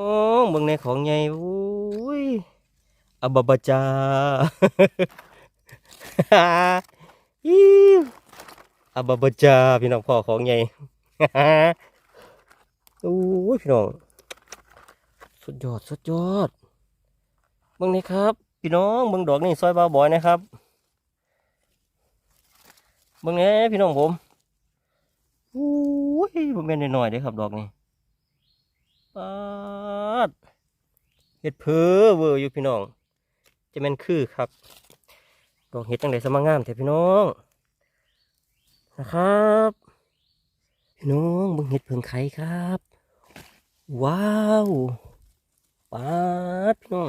โอ้เบิ่งในของใหญ่อุ้ยอับบาบาจาอิ๊วอับบาบาจาพี่น้องพ่อของใหญ่โอ้ยพี่น้อง สุดยอดสุดยอดเบิ่งนี่ครับ พี่น้องเบิ่งดอกนี่ซอยบาบอยนะครับเบิ่งนี่พี่น้องผมโอ้ยบ่แม่นน้อยๆเด้ครับดอกนี่ ปาดเฮ็ดเพอเวอร์อยู่พี่น้อง จะแม่นคือครับดอกเฮ็ดจังได๋สมางงามแท้พี่น้องนะครับพี่น้องบิ่งเห็ดเพิงไข่ครับ ว้าวปาดพี่น้อง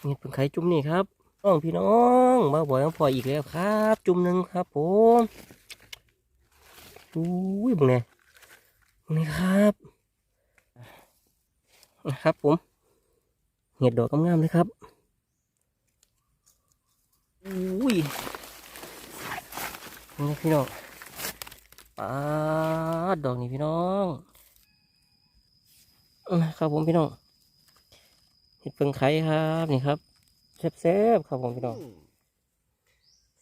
เห็ดเพิงไข่จุ่มนี่ครับน้องพี่น้องมาบ่อยมาพออีกแล้วครับ จุ่มหนึ่งครับผมอุ้ยบิ่งเนี่ยนี่ครับ นะครับผมเห็ดดอกงามๆเลยครับอุ้ยนี่พี่น้องปาดดอกนี่พี่น้องนะครับผมพี่น้องเห็ดเปิงไข่ครับนี่ครับแซ่บๆครับผมพี่น้อง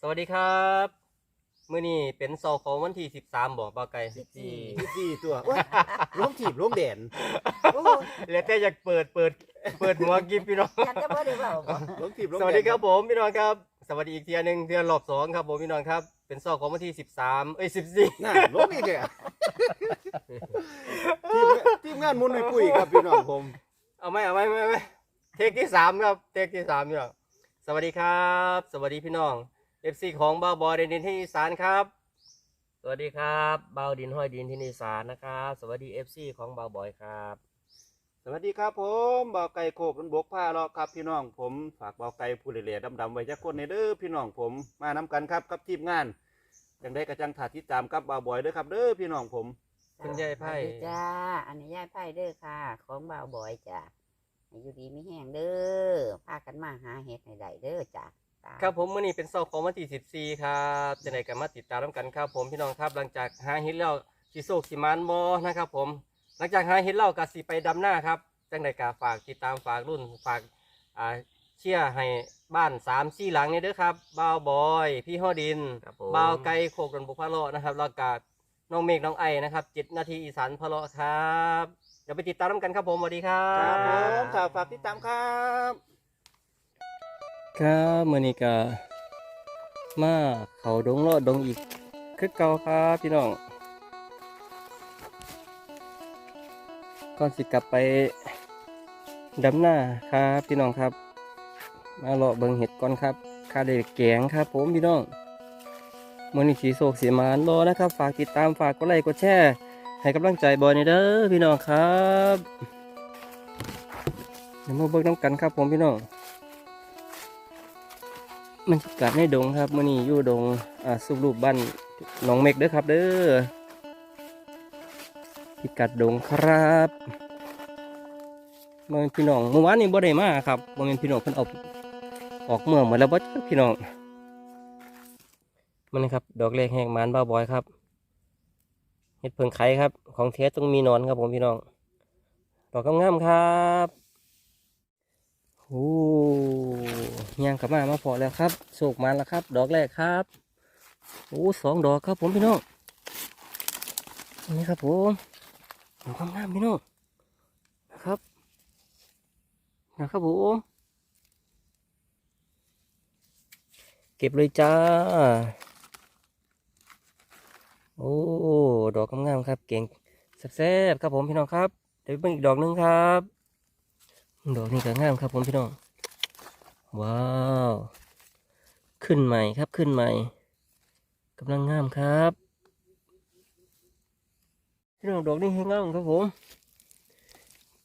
สวัสดีครับ มื้อนี้เป็นเสาร์ของวันที่สิบสามบอกเบาไก่ สิบสี่ พี่สี่ตัวโอ๊ยล้มถีบล้มเด่นโอ้แล้วแต่อยากเปิดเปิดเปิดหัวกินพี่น้องยันจะบ่ได้เปล่าบ่ล้มถีบล้มสวัสดีครับผมพี่น้องครับ สวัสดีอีกเทียหนึ่งเทียรอบสองครับผมพี่น้องครับ เป็นเสาร์ของวันที่สิบสามเอ้ยสิบสี่น่าล้มอีกเลยอะทีมทีมงานมุนในปุ้ยครับพี่น้องผมเอาไหมเอาไหมไม่ไม่เทคที่สามครับเทคที่สามเนี่ยสวัสดีครับ สวัสดีพี่น้อง เอฟซีของบ้าวบอยเดนดินที่อีสานครับ สวัสดีครับบ้าวดินห้อยดินที่อีสานนะครับ สวัสดีเอฟซีของบ้าวบอยครับ สวัสดีครับผมบ่าวไก่โคกบนบกผ้าเลาะครับพี่น้องผมฝากบ่าวไก่ผู้เหล่ๆดำๆไว้จักคนในเด้อพี่น้องผมมานํกันครับกับทีมงานจังได้กระจังถาติดตามกับบ่าวบอยเด้อครับเด้อพี่น้องผม คุณยายไพ่ สวัสดีจ้า อันนี้ยายไพ่เด้อค่ะ ของบ่าวบอยจ้าให้อยู่ดีไม่แห้งเด้อพากันมาหาเห็ดให้ได้เด้อจ้าตาม ครับผมมื่อนี้เป็นเสาร์ของวันที่สิบสี่ครับจะไหนกันมาติดตามกันครับผมพี่น้องครับหลังจากหาเห็ดแล้วสิโศกสิมานบอนะครับ ผม หลังจากหาเห็ดแล้วก็สิไปดำหน้าครับจังไดกาฝากติดตามฝากรุ่นฝากอ่าเชียร์ให้บ้านสามสี่หลังเนี่ยเด้อครับบ่าวบอย พี่ฮอดินครับผม บ่าวไก่โคกรันบุกพะโลาะนะครับแล้วก็น้องเมฆน้องไอนะครับจิตนาทีอีสานพะโลาะครับเดี๋ยวไปติดตามกันครับผมสวัสดีครัครับผมบข่าวฝากติดตามครับ ครับมื่อนี้ก็มาเขาดงเลาะดงอีกคือเก่าครับพี่น้องก่อนสิกลับไปดำหน้าครับพี่น้องครับ มาเลาะเบิงเห็ดก่อนครับคาเด็กแกงครับ ผมพี่น้องมื่อนี้สีโศกสีมานรอนะครับ ฝากติดตามฝากกดไลค์กดแชร์ให้กำลังใจบอยในเด้อพี่น้องครับเดี๋ยวมาเบิ่งน้ำกันครับผมพี่น้อง มันกลับในดงครับมื่อนี้อยู่ดงอ่าสุรูปบ้านหนองเมกเด้อครับ เด้อพิกัดดงครับมันพี่น้องเมื่อวานนี้บ่ได้มาครับบ่แม่นพี่น้องเพิ่นเอาออกเมืองหมาแล้วบ่พี่น้องมันนะครับ ดอกแรกแหกมานบ้าบอยครับเห็ดเพิงไข่ครับ ของเทสต้องมีนอนครับผมพี่น้องดอกงามๆครับ โอ้ย่างกลับมามาพอแล้วครับโศกมาแล้วครับ ดอกแรกครับโอ้สองดอกครับผมพี่น้องนี่ครับผมดอกงามๆพี่น้องนะครับนะครับผมเก็บเลยจ้า โอ้ดอกงามๆครับ เก่งแซ่บๆครับผมพี่น้องครับเดี๋ยวไปเบิ่งอีกดอกหนึงครับ ดอกนี้ก็งามครับผมพี่น้อง ว้าว ขึ้นใหม่ครับขึ้นใหม่กำลังงามครับพี่น้องดอกนี้ให้งามครับผม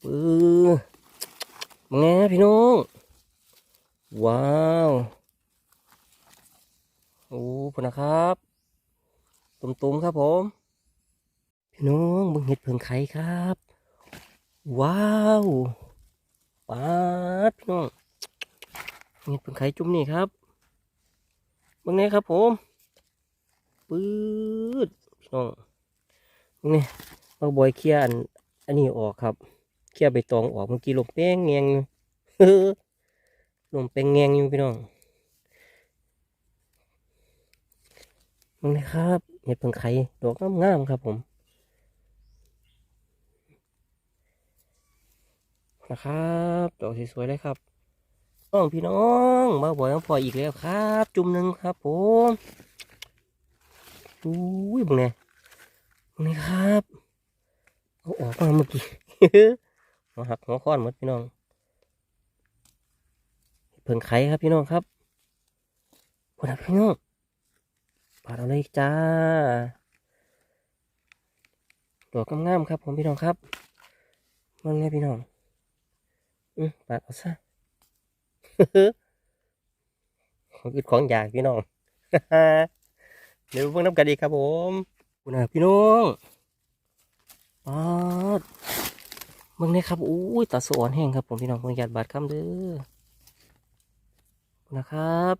ปื้อมาไงพี่น้อง ว้าวโอ้พนะครับตุ่มๆครับผม พี่น้องบิ่งเห็ดเพิงไข่ครับ ว้าว ปาดพี่น้องเห็ดเพิงไข่จุ่มนี่ครับเบิ่งไงครับผมปื๊ดพี่น้องเบิ่งนี่บาบอยเคลียอันอันนี้ออกครับเขี่ยใบตองออกเมื่อกี้ลมแป้งแงงอยู่เฮ้อลมแป้งแงงอยู่พี่น้องมึงนะครับเห็ดเพิ่งไข่ดอกงามๆครับผม นะครับดอกสวยๆเลยครับน้องพี่น้องมาบ่อยน้องพอยอีกแล้วครับ จุ่มหนึ่งครับผมอุ้ยมึงเนี่ยมึงนี่ครับเอาออกมาเมื่อกี้มาหักหัวค้อนหมดพี่น้อง เพิ่งไข่ครับพี่น้องครับพอดพี่น้องปาดเอาเลยจ้าดอกงามๆครับ ผมพี่น้องครับมันไงพี่น้อง อืมปาดเอาซะของกินของอยากพี่น้องเดี๋ยวเพิ่งน้ำกันอีครับผมคุณนะพี่น้องปาดเบิ่งนี่ครับอู้ยตาสวนแห้งครับผมพี่น้องเพิ่งหยาดบาดคำเด้อคุณนะครับ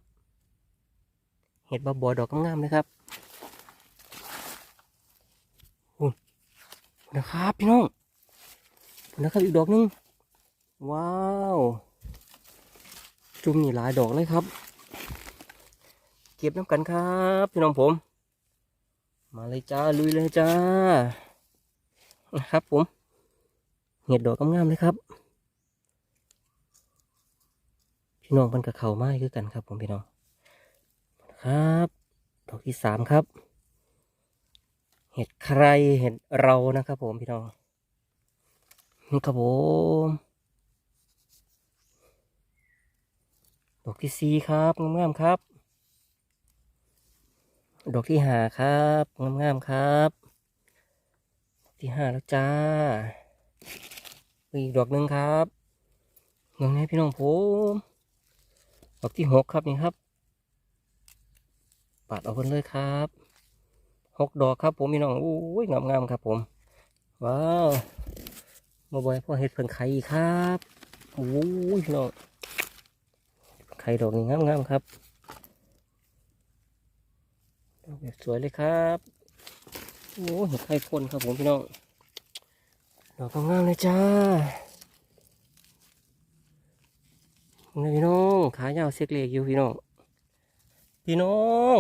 เห็ดบาบอดอกงามๆเลยครับนะครับพี่น้องนะครับอีกดอกหนึง ว้าว จุ่มนี่หลายดอกเลยครับ เก็บน้ำกันครับพี่น้องผม มาเลยจ้าลุยเลยจ้านะครับผม เห็ดดอกงามเลยครับ พี่น้องมันกับเขาไม้คือกันครับ ผมพี่น้องครับ ดอกที่สามครับ เห็ดใครเห็ดเรานะครับ ผมพี่น้องนี่ครับผม ดอกที่สี่ครับงามๆครับ ดอกที่ห้าครับงามๆครับดอกที่ห้าแล้วจ้าอีกดอกหนึ่งครับงามไหมพี่น้องผมดอกที่หกครับนี่ครับปัดเอาไปเลยครับหกดอกครับผมพี่น้องอู้ยงามงามๆครับ ผมว้าวมาบอยพ่อเห็ดเพิ่งไข่ครับโอ้ยพี่น้อง ข่ดอกนี้งามงามๆครับดอกแบบสวยเลยครับโอ้เห็ดไข่คนครับผมพี่น้องดอกงามเลยจ้านี่พี่น้องขายาวเซ็กเล็กอยู่พี่น้องพี่น้อง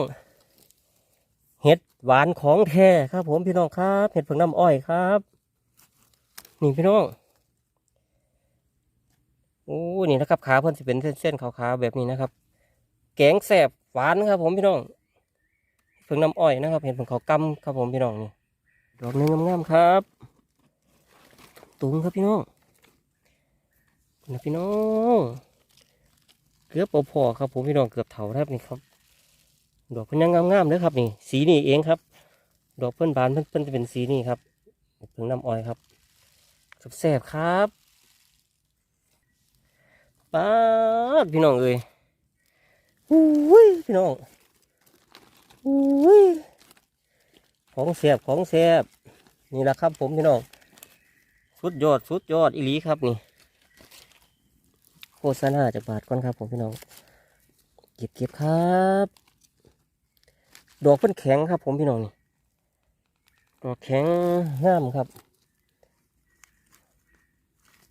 เห็ดหวานของแท้ครับผมพี่น้องครับ เห็ดผึ่งน้ำอ้อยครับ นี่พี่น้อง โอ้นี่นะครับขาเพิ่นจะเป็นเส้นๆขาวๆแบบนี้นะครับ แกงแสบหวานครับ ผมพี่น้องเห็ดผึ่งน้ำอ้อยนะครับ เห็ดผึ่งเขากำครับผมพี่น้องนี่ดอกนึงงามๆครับ ตุงครับพี่น้องนี่พี่น้องเกือบพอๆครับผมพี่น้องเกือบเถาแทบนี่ครับ ดอกเพิ่นยังงามๆเลยครับนี่ สีนี่เองครับ ดอกเพิ่นบานเพิ่นเพิ่นจะเป็นสีนี่ครับเพิ่งน้ำอ้อยครับแซ่บครับ ป้าดพี่น้องเอ้ยอุ้ยพี่น้องอุ้ยของแซ่บของแซ่บนี่แหละครับผมพี่น้อง สุดยอดสุดยอดอีหลีครับนี่ โฆษณาจากบาทก่อนครับผมพี่น้อง เก็บเก็บครับ ดอกเพิ่นแข็งครับผมพี่น้องนี่ดอกแข็งงามครับ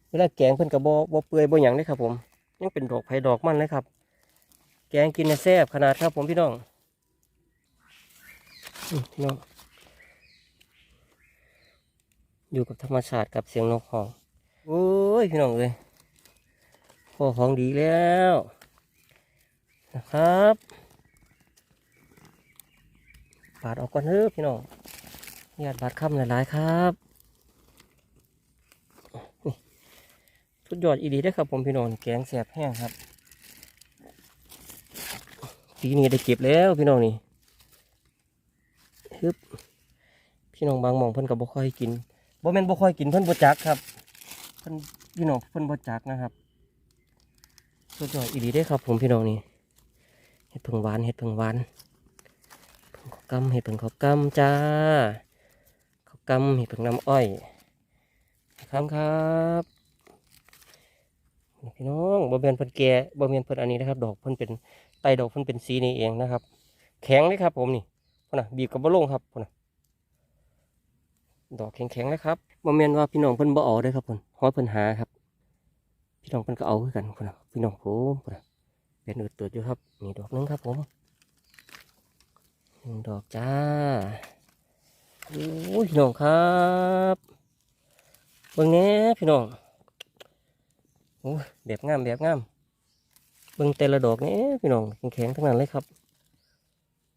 เวลาแกงเพิ่นกับบบ่เปื่อยบ่หยังเลยครับผม ยังเป็นดอกไผ่ดอกมันเลยครับ แกงกินน่ะแซ่บขนาดครับผมพี่น้องพี่น้อง อยู่กับธรรมชาติกับเสียงนกฮองโอ้ยพี่น้องเลยพอของดีแล้วนะครับบาดออกก่อนเถอะพี่น้องญาติบาดคำหลายๆครับ สุดยอดอีดีได้ครับผมพี่น้องแกงแสบแห้งครับปีนี้ได้เก็บแล้วพี่น้องนี่ฮึบพี่น้องบางมองเพิ่นกับบ่ค่อยกินบ่แม่นบ่ค่อยกินเพิ่นบ่จักครับเพิ่นพี่น้องเพิ่นบ่จักนะครับสุดยอดอีดีได้ครับ ผมพี่น้องนี่เห็ดผึ่งหวานเห็ดผึ่งหวานข้าวกำเห็ดผึ่งข้าวกำจ้าข้าวกำเห็ดผึ่งน้ำอ้อยครับครับ พี่น้องบะเบียนเพิ่นแก่บะเบียนเพิ่นอันนี้นะครับ ดอกเพิ่นเป็นไตดอกเพิ่นเป็นสีนี้เองนะครับ แข็งเลยครับ ผมนี่พุ่นน่ะบีบกับบะลงครับพุ่นน่ะดอกแข็งๆเลยครับบ่แม่นว่าพี่น้องเพิ่นบ่เอาเด้ครับเพิ่นห้อยเพิ่นหาครับ พี่น้องเพิ่นก็เอาคือกันพนน่ะพี่น้องผมพนะเป็นอืดตืดอยู่ครับนี่ดอกหนึงครับ ผมหนึ่งดอกจ้าโอ้ยพี่น้องครับเบิ่งแน่พี่น้อง โอ้แบบงามแบบงามเบิ่งแต่ละดอกนี่พี่น้องแข็งๆทั้งนั้นเลยครับ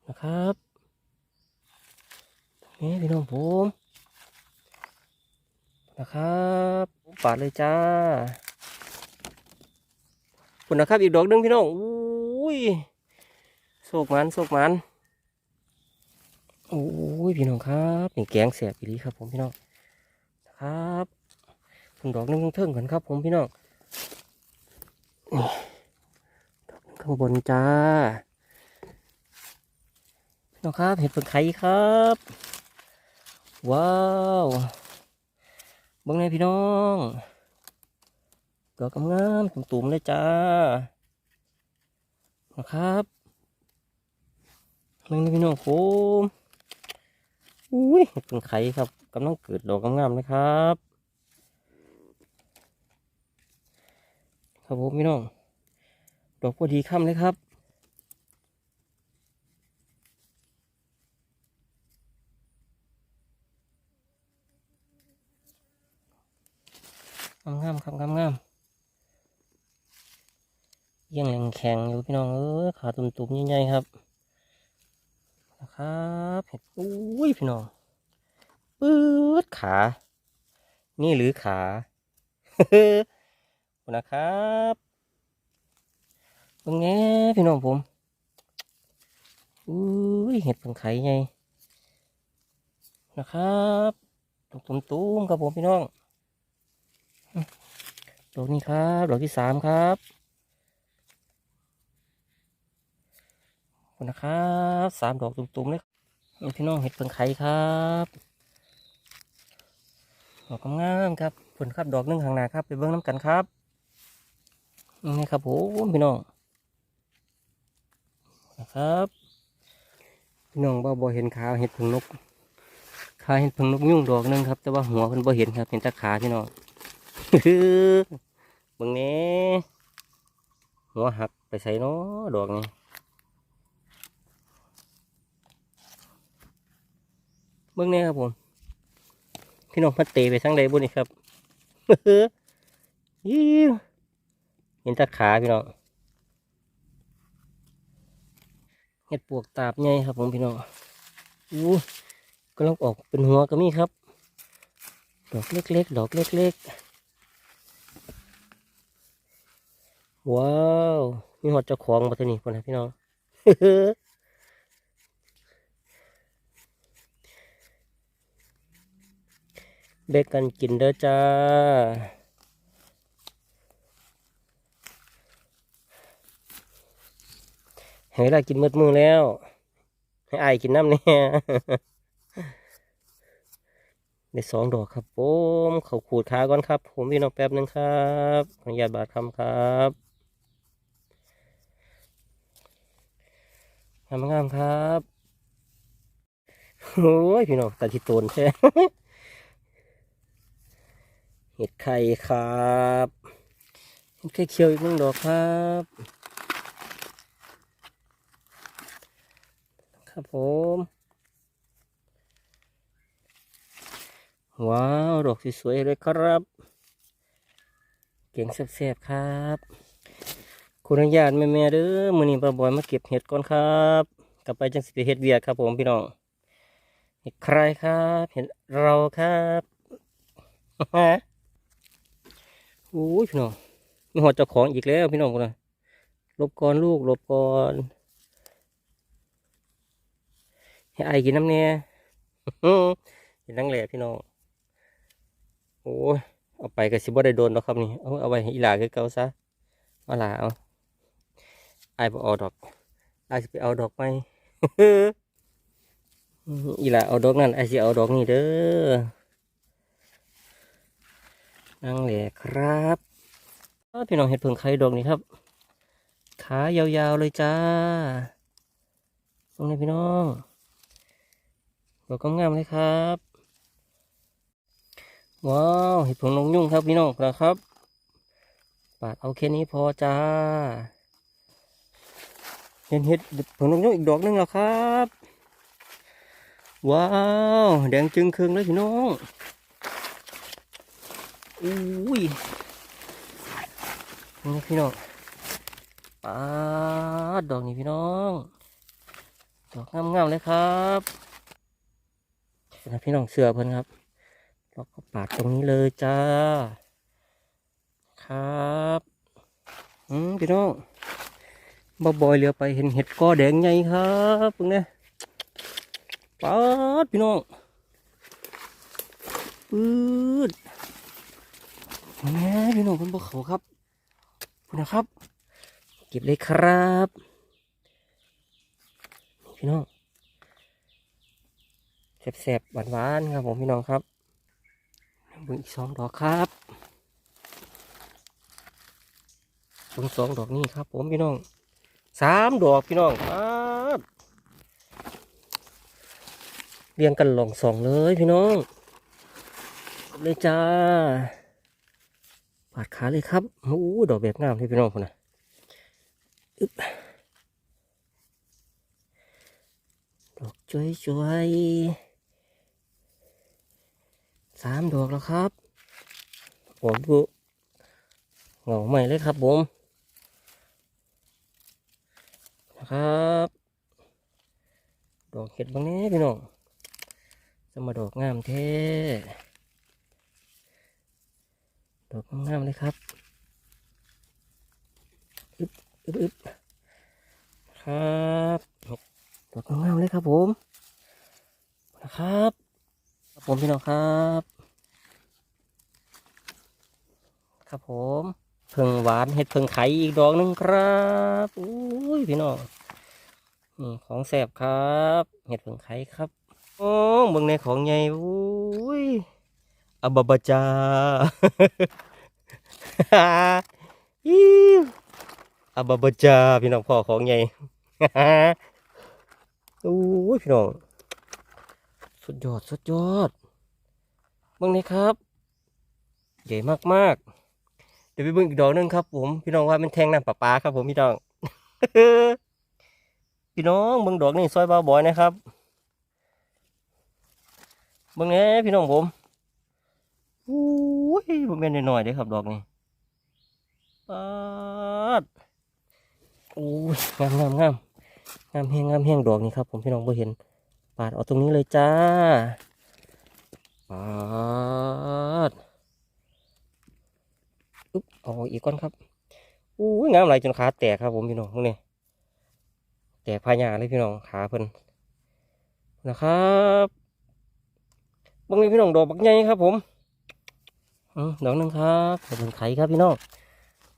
นะครับนี่พี่น้องผมนะครับปาดเลยจ้าคุณนะครับอีกดอกหนึงพี่น้องอุ้ยโศกมันโศกมันโอ้ยพี่น้องครับนี่แกงแสบอีหลีครับผมพี่น้องนะครับคุณดอกหนึงเทิงๆกันครับผมพี่น้อง ข้างบนจ้าน้องครับเห็ดเผือกไข่ครับ ว้าวบิ้งเลยพี่น้องดอกงามๆตุ่มๆเลยจ้านะครับนั่นนี่พี่น้องผมอุ้ยเป็นไข่ครับกำลังเกิดดอกงามๆเลยครับ ครับผมพี่น้อง ดอกพอดีค่ำเลยครับงามๆครับงามๆยังแรงแข็งอยู่พี่น้องเออขาตุ่มๆใหญ่ๆครับนะครับเห็ดอุ้ยพี่น้องปื๊ดขา นี่หรือขาขอ คุณนะครับเป็นไงพี่น้องผมอุ้ยเห็ดเพิ่งไข่ไงนะครับตุ่มๆครับผมพี่น้องดอกนี้ครับดอกที่สามครับคุณนะครับสามดอกตุ่มๆเลยพี่น้องเห็ดเพิ่งไข่ครับดอกงามครับผลครับดอกนึ่งข้างหน้าครับ ไปเบิ้งน้ำกันครับ นี่ครับผมพี่น้องนะครับพี่น้องบ่บ่เห็นขาเห็ดเพิ่งนกขาเห็ดเพิ่งนกยุ่งดอกนึงครับ แต่ว่าหัวเพิ่นบ่เห็นครับเห็นแต่ขาพี่น้องเบิ่งนี้หัวหักไปใส่เนาะดอกนี้เบื้องนี้ครับผมพี่น้องพัดเตะไปทั้งใดบุนี่ครับยิ้ เห็นตาขาพี่น้องเห็ดปวกตาบใหญ่ครับผมพี่น้องอู้กำลังออกเป็นหัวก็มีครับ ดอกเล็กๆ ดอกเล็กๆ ว้าว มีหอดเจ้าของมาที่นี่คนนะพี่น้องเบกกันกินเด้อจ้า ให้ เวลากินมืดมือแล้ว ให้อายกินน้ำเนี่ยได้สองดอกครับผมเขาขูดขาก่อนครับ ผมพี่น้องแป๊บหนึงครับขออนุญาตบาดคำครับงามงามครับโอ้ยพี่น้องตัดที่ตนแท้เห็ดไข่ครับเห็ดไข่เขียวอีกหนึ่งดอกครับ ครับผม ว้าวดอกสวยๆเลยครับ เก่งแซ่บๆครับ คุณอนุญาตแม่ๆเด้อมือนี้ป้าบอยมาเก็บเห็ดก่อนครับกลับไปจังสิไปเห็ดเวียกครับผมพี่น้องเห็ดใครครับ เห็ดเราครับโอ้ยพี่น้องมีหัวเจ้าของอีกแล้วพี่น้องคนน่ะหลบก่อนลูกหลบก่อน ให้ไอายกินน้ำเนี่ยเห็นนั่งแหล่พี่น้องโอ้ยเอาไปก็สิบ่ได้โดนหรอกครับนี่เอาเอาไว้ให้อีหลาคือเก่าซะเอาหลาเอาไอายบ่เอาดอกไอายสิไปเอาดอกไหมอีหลาเอาดอกนั่นไอายสิเอาดอกนี่เด้อนั่งแหละครับอ้าวพี่น้องเห็ดเพิ่งไข่ดอกนี่ครับขายาวๆเลยจ้าตรงนี้พี่น้อง ดอกงามๆเลยครับ ว้าวเห็ดผงนกยุ่งครับพี่น้องนะครับ ปาดเอาแค่นี้พอจ้าเห็นเห็ดผงนกยุ่งอีกดอกหนึงแล้วครับ ว้าวแดงจึงครึ่งเลยพี่น้องอุ้ยนี่พี่น้องปาดดอกนี้พี่น้อง ดอกงามๆเลยครับ นะพี่น้องเสือเพิ่นครับเราก็ปาดตรงนี้เลยจ้า ครับอืมพี่น้องบ่บอยเหลือไปเห็นเห็ดกอแดงใหญ่ครับพวกเนี้ยปาดพี่น้องปืดแม่พี่น้องเพิ่นบ่เขาครับพุ่นนะครับ เก็บเลยครับ พี่น้อง แสบๆหวานๆครับผมพี่น้องครับบิ่งอีกสองดอกครับบิ่งสองดอกนี่ครับ ผมพี่น้องสามดอกพี่น้องครับเรียงกันหลองสองเลยพี่น้อง เลยจ้าปาดขาเลยครับโอ้ดอกแบบงามเลยพี่น้องคนน่ะอึ๊บดอกช่วยช่วยๆ สามดอกแล้วครับผมดูเหงาใหม่เลยครับผมนะครับ ดอกเห็ดบางนี้พี่น้องจะมาดอกงามเท่ดอกงามเลยครับอึบอึบอึบครับดอกงามเลยครับผมนะครับ ครับผมพี่น้องครับ ครับผมเพิ่งหวานเห็ดเพิ่งไข่อีกดอกหนึงครับอุ้ยพี่น้องนี่ของแสบครับเห็ดเพิ่งไข่ครับโอ้เบิ่งในของใหญ่อุ้ยอับบาบาจาอิวอับบาบาจาพี่น้องพ่อของใหญ่โอ้ยพี่น้อง สุดยอด สุดยอดเบิ่งนี่ครับ ใหญ่มากๆ เดี๋ยวไปเบิ่งอีกดอกนึงครับ ผม พี่น้องว่ามันแทงน้ำประปาครับ ผมพี่น้อง พี่น้องเบิ่งดอกนี่ซอยบาบอยนะครับเบิ่งแหน่พี่น้องผมโอ้ยบ่แม่นน้อยๆเด้ครับดอกนี่ปาดโอ้ยงามงามงามงามแห้งงามแห้งดอกนี่ครับ ผมพี่น้องบ่เห็น ปาดเอาตรงนี้เลยจ้าปาดอึ๊บเอาอีกก้อนครับอู้ยงามหลจนขาแตกครับผมพี่น้องพวกนี้แตกพายาเลยพี่น้องขาเพิ่นนะครับบางทีพี่น้องดอกบักใหญ่ครับผมดอกนึงครับดอกเป็นไข่ครับพี่น้อง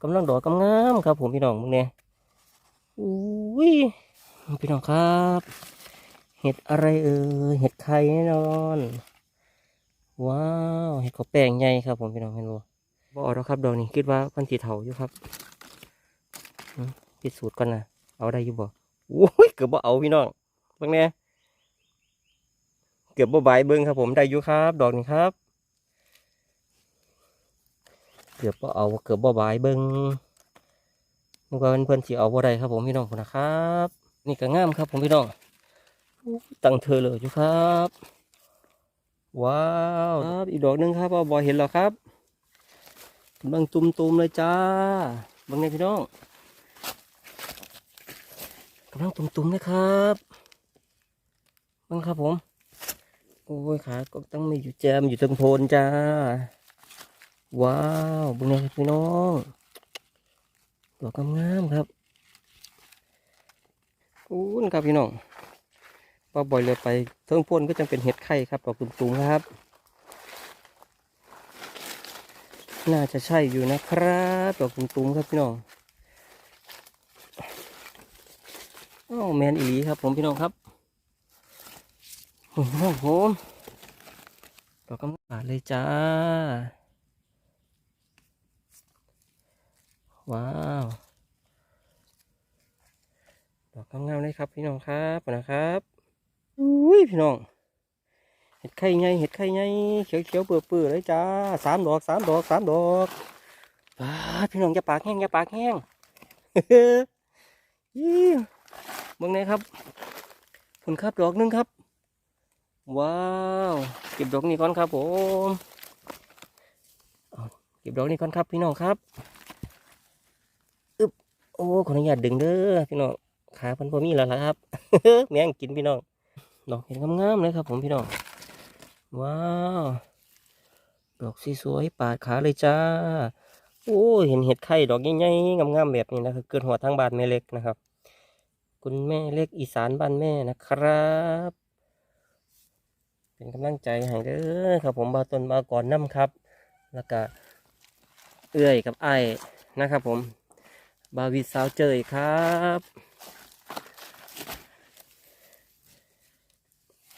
กำลังดอกกำงามครับผมพี่น้องพวกนี้อุ้ยพี่น้องครับ เห็ดอะไรเอ่ยเห็ดไข่แน่นอน ว้าวเห็ดข้าวแป้งใหญ่ครับ ผมพี่น้องเห็นบ่บ่อาแล้วครับดอกนี้คิดว่าพันสีเถาอยู่ครับพิสูจน์ก่อนนะเอาได้อยู่บ่โอ้ยเกือบบ่เอาพี่น้องเบิ่งแน่เกือบบ่บเบิ่งครับ ผมได้อยู่ครับ ดอกนี้ครับ เกือบบ่เอาเกือบบ่บเบิ่งนึกว่าเพื่อนๆสิเอาบ่ได้ครับ ผมพี่น้องคนนะครับ นี่ก็งามครับ ผมพี่น้อง ตั้งเธอเลยอยู่ครับ ว้าวครับอีกดอกหนึงครับเอาบอยเห็นแล้วครับกำลังตุมๆเลยจ้าบังไงพี่น้องกำลังตุมๆเลยครับบังครับผม โอ้ยขาก็ต้องมีอยู่แจมอยู่ตรงโพนจ้า ว้าวบังไงพี่น้องดอกงามๆครับคุณครับพี่น้อง ปลาบ่อยเลยไปเทิงพ่นก็จะเป็นเห็ดไข่ครับดอกตุ่มๆครับ น่าจะใช่อยู่นะครับดอกตุ่มๆครับพี่น้องอ้าวแมนอีหลีครับ ผมพี่น้องครับโอ้โหดอกกำลังบาเลยจ้า ว้าวดอกงามๆเลยครับพี่น้องครับนะครับ อุ้ยพี่น้อง เห็ดไข่ไงเห็ดไข่ไงเขียวเขียวเปื่อเปื่อเลยจ้าสามดอกสามดอกสามดอกป้าพี่น้องอย่าปากแห้งอย่าปากแห้งยี่เบิ่งไหนครับผลครับดอกหนึงครับ ว้าวเก็บดอกนี้ก่อนครับผมเก็บดอกนี้ก่อนครับพี่น้องครับอึบโอ้ขออนุญาตดึงเด้อพี่น้องขาพันพอมีแล้วล่ะครับ แม่งกินพี่น้อง ดอกเห็นงามๆเลยครับ ผมพี่น้อง ว้าว ดอกสีสวยปาดขาเลยจ้า โอ้ยเห็นเห็ดไข่ดอกใหญ่ๆงามๆแบบนี้นะครับเกิดหัวทางบ้านแม่เล็กนะครับ คุณแม่เล็กอีสานบ้านแม่นะครับ เป็นกำลังใจให้เด้อครับ ผมบาต้นบาก่อนน้ำครับ แล้วก็เอื้อยกับไอ้นะครับ ผม บาวิดสาวเจยครับ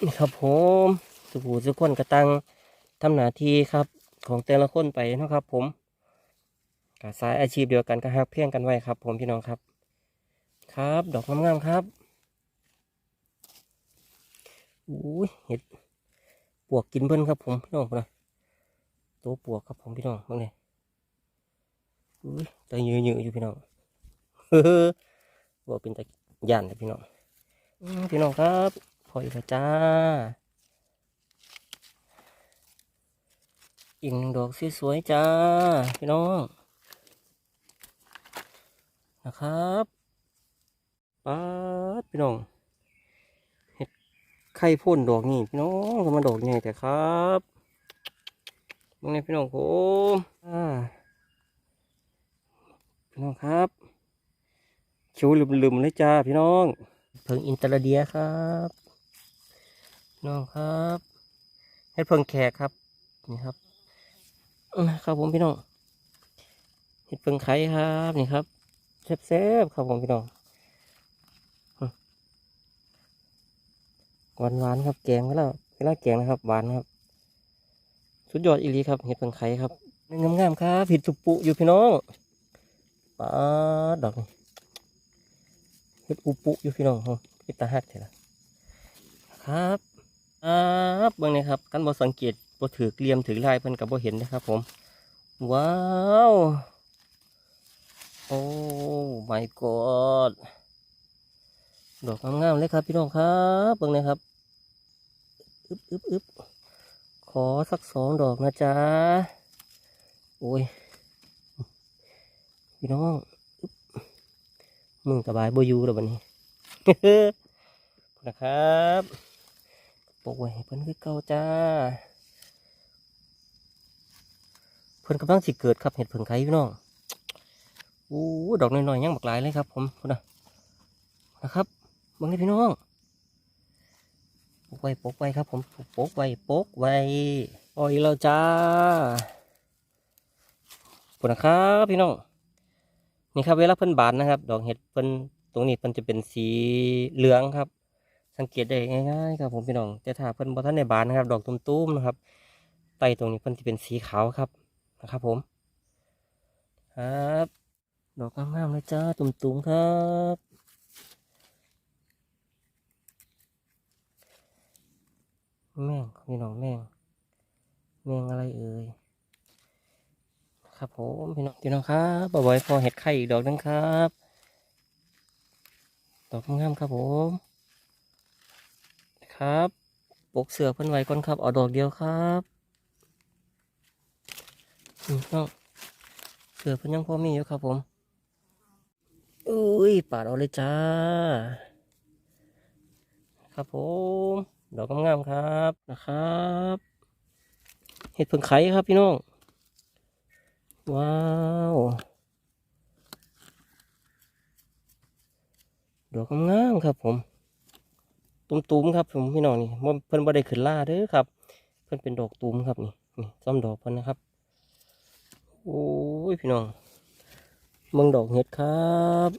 นี่ครับผมสุขูสุขคนกระตังทำหน้าที่ครับ ของแต่ละคนไปนะครับผมกับสายอาชีพเดียวกันก็ฮักเพียงกันไว้ครับ ผมพี่น้องครับ ครับ ดอกงามๆครับอุ้ยเห็ดปวกกินเพิ่นครับ ผมพี่น้องนะตัวปวกครับผมพี่น้องบ้างเลยอุ้ยตาเยือๆอยู่พี่น้องเฮ้อบอกเป็นตะย่านเลยพี่น้องพี่น้องครับ พออีกแล้วจ้า อีกหนึ่งดอกสวยๆจ้า พี่น้อง นะครับป๊าดพี่น้อง เห็ดไข่พ่นดอกนี่พี่น้องทำมาดอกใหญ่แต่ครับมึงไงพี่น้องผมอ่าพี่น้องครับเขียวลืมๆเลยจ้าพี่น้องเพิงอินเตอร์เดียครับ น้องครับให้เพิงแขกครับ นี่ครับครับผมพี่น้องเห็ดเพิงไข่ครับนี่ครับแซ่บๆครับผมพี่น้องหวานหวานครับแกงเวลาเวลาแกงนะครับหวานครับ สุดยอดอีลีครับเห็ดเพิงไข่ครับงามงามๆครับเห็ดสุปุอยู่พี่น้องปาดอกเห็ดอุปุอยู่พี่น้องโอ้เห็ดตาหักเถอะครับ ครับเบิ่งนี่ครับกันบ่สังเกตบ่ถือเกลียมถือลายเพิ่นกับบ่เห็นนะครับ ผม ว้าวโอ้ my god ดอกงามๆเลยครับพี่น้องครับเบิ่งนะครับอึบอึบอึบขอสักสองดอกนะจ๊ะโอ้ยพี่น้องมึงสบายบอยู่แล้ววันนี้นะครับ ปกไว้ให้เพิ่นคือเก่าจ้า เพิ่นกำลังสิเกิดครับเห็ดเพิ่งไข่พี่น้องอู้ดอกน้อยๆยังบักหลายเลยครับ ผมพุ่นนะนะครับบังให้พี่น้องปกไว้ปกไว้ครับ ผมปกไว้ปกไว้ปล่อยแล้วจ้าขอบคุณนะครับพี่น้องนี่ครับเวลาเพิ่นบานนะครับ ดอกเห็ดเพิ่นตรงนี้เพิ่นจะเป็นสีเหลืองครับ สังเกตได้ง่ายๆครับผมพี่น้องแต่ถ้าเพิ่นบ่ทันได้บานนะครับ ดอกตุ้มๆนะครับไตตรงนี้เพิ่นจะเป็นสีขาวครับนะครับ ผม ครับดอกงามๆเลยจ้าตุ่มๆครับแม่งพี่น้องแม่งแม่งอะไรเอ่ยครับผมพี่น้องพี่น้องครับบ่อยๆพอเห็ดไข่อีกดอกหนึงครับ ดอกงามครับผม ครับปกเสือเพิ่นไว้ก่อนครับเอาดอกเดียวครับน้องเสือเพิ่นยังพอมีอยู่ครับผมอุ้ยปาดเอาเลยจ้า ครับผมดอกงามๆครับนะครับเห็ดเพิ่งไข่ครับพี่น้องว้าวดอกงามๆครับผม ตุ้มๆครับผมพี่น้องนี่เพิ่นบ่ได้ขึ้นล่าเด้อครับ เพิ่นเป็นดอกตุ้มครับนี่นี่ซ้ำดอกเพิ่นนะครับโอ้ยพี่น้องเมืองดอกเห็ดครับ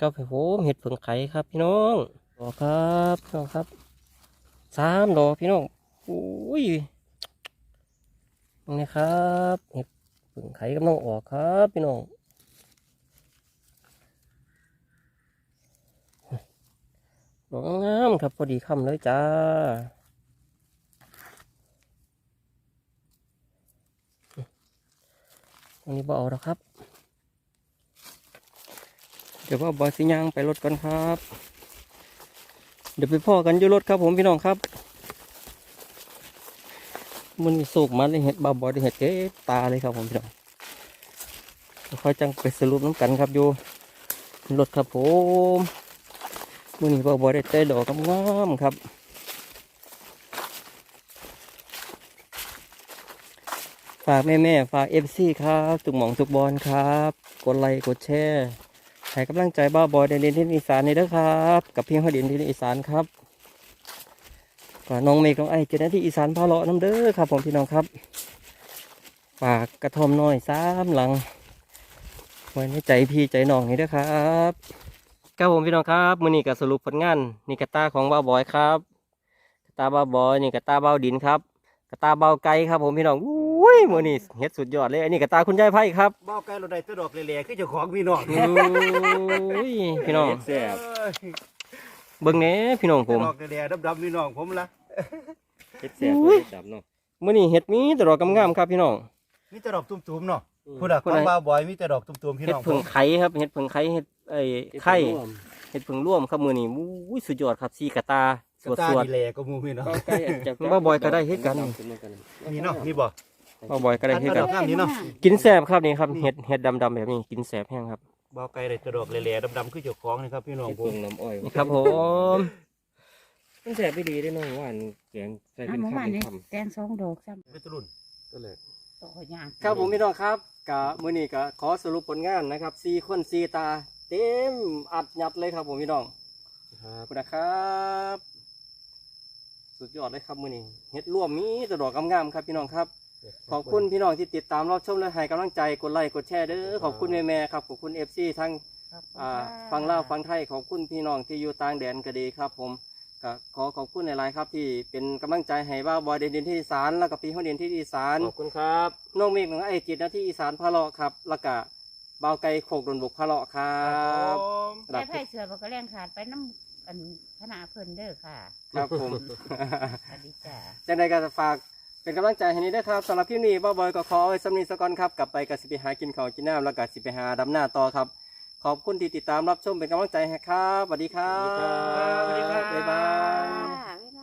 ครับผมเห็ดผึ่งไข่ครับพี่น้องดอกครับพี่น้องครับสามดอกพี่น้องโอ้ยนี่ครับเห็ดผึ่งไข่กำลังออกครับพี่น้อง ดอกงามครับพอดีคำเลยจ้าตรงนี้บเอาแล้วครับ เดี๋ยวว่าบอยสิยางไปรถกันครับ เดี๋ยวไปพ่อกันอยู่รถครับผมพี่น้องครับ มันสุกมันเลยเห็ดบาบอยได้เห็ดเจ๊ตาเลยครับผมพี่น้องค่อยจังไปสรุปน้ำกันครับอยู่รถครับผม มันนี้บาบอยได้เต้ดอกงามครับ ฝากแม่แม่ฝากเอฟซีครับทุกหมองทุกบอลครับ กดไลค์กดแชร์ให้กำลังใจบ้าบอยในดินที่อีสานนี่เด้อครับ กับเพียงเขาดินที่อีสานครับก็น้องเมฆน้องไอเจอหน้าที่อีสานพาเลาะน้ำเด้อครับ ผมพี่น้องครับฝากกระทอมน้อยสามหลังไว้ในใจพี่ใจน้องนี่เด้อครับ ครับผมพี่น้องครับมือนี้ก็สรุปผลงานนี่กระตาของบ้าบอยครับกระตาบ้าบอยนี่กระตาเบ้าดินครับกระตาเบาไกลครับผมพี่น้องอุ้ยมือนี้เฮ็ดสุดยอดเลยอันนี้กระตาคุณยายไพ่ครับเบ้าไก่เราได้แตะดอกเละๆคือเจ้าของพี่น้องอุ้ยพี่น้องแซ่บเบิ่งแหน่พี่น้องผมดอกเละๆดำๆพี่น้องผมละเฮ็ดแซ่บเลยจับเนาะมื้อนี้เฮ็ดมีแตดอกงามๆครับพี่น้องมีแต่ดอกตุ่มๆเนาะ ผู้ดักผู้ของใดบ้าวบอยมีแต่ดอกตุ่มๆพี่เฮ็ดน้องผผึ่งมไข่ครับเฮ็ดผึ่งไข่เฮ็ดไอ้ไข่เฮ็ดผึ่งร่วมครับมื้อนี้อุ้ยสุดยอดครับสีกระตาสกระวดตาสวด ดีแลก็มูพี่น้องบ้าบอยก็ได้เฮ็ดกัน นี่เนาะนี่บ่บ้าบอยก็ได้เฮ็ดอักันดอกงามนี่เนาะกินแซ่บครับนี่ครับเฮ็ดเฮ็ดดำๆแบบนี้กินแซ่บแห้งครับเบ้าไก่ได้แตะดอกเละๆดำๆคือเจ้าของนี่ครับพี่น้องผมนี่ครับผมมันแซ่บไปดีได้น้องหวานแกงใส่อะเป็นเมื่อข้าววานเป็นนี้คำแตงสองดอกซ้เป็นตะลุ่นำ ต่อยางครับผมพี่น้องครับกะมื้อนี้ก็ขอสรุปผลงานนะครับสี่คนสี่ตา เต็มอัดยัดเลยครับผมพี่น้องขอบคุณนะครับ สุดยอดเลยครับมื้อนี้เฮ็ดร่วมมีแตดอกงามๆครับพี่น้องครับขอบคุณพี่น้องที่ติดตามรับชมและให้กำลังใจกดไลค์กดแชร์เด้อขอบคุณแม่ๆครับขอบคุณ FC ทั้งขอบคุณอ่าค่ะฟังเล่าวฟังไทยขอบคุณพี่น้องที่อยู่ต่างแดนก็ดีครับผม ก็ขอขอบคุณหลายๆครับ ที่เป็นกำลังใจให้ว่าบอยเดนดินที่อีสานแล้วก็พี่เขาเดนที่อีสานขอบคุณครับน้องเมฆน้องไอจิตนะที่อีสานพะเลาะครับ แล้วก็บ่าวไก่โขกดนบกพะเลาะครับยายไผ่เสือบอกก็แรงขาดไปน้ำอันคณะเพิ่นเด้อค่ะครับผมสวัสดีจ้าจังใดก็ฝากเป็นกำลังใจให้นี้ด้วยครับสำหรับคลิปนี้บ่าวบอยก็ขอเอาไว้สำนีสกอนครับกลับไปกับสิไปหากินข้าวกินน้ำแล้วก็สิไปหาดำหน้าต่อครับ ขอบคุณที่ติดตามรับชมเป็นกำลังใจให้ครับสวัสดีครับสวัสดีครับ บ๊ายบาย ค่ะ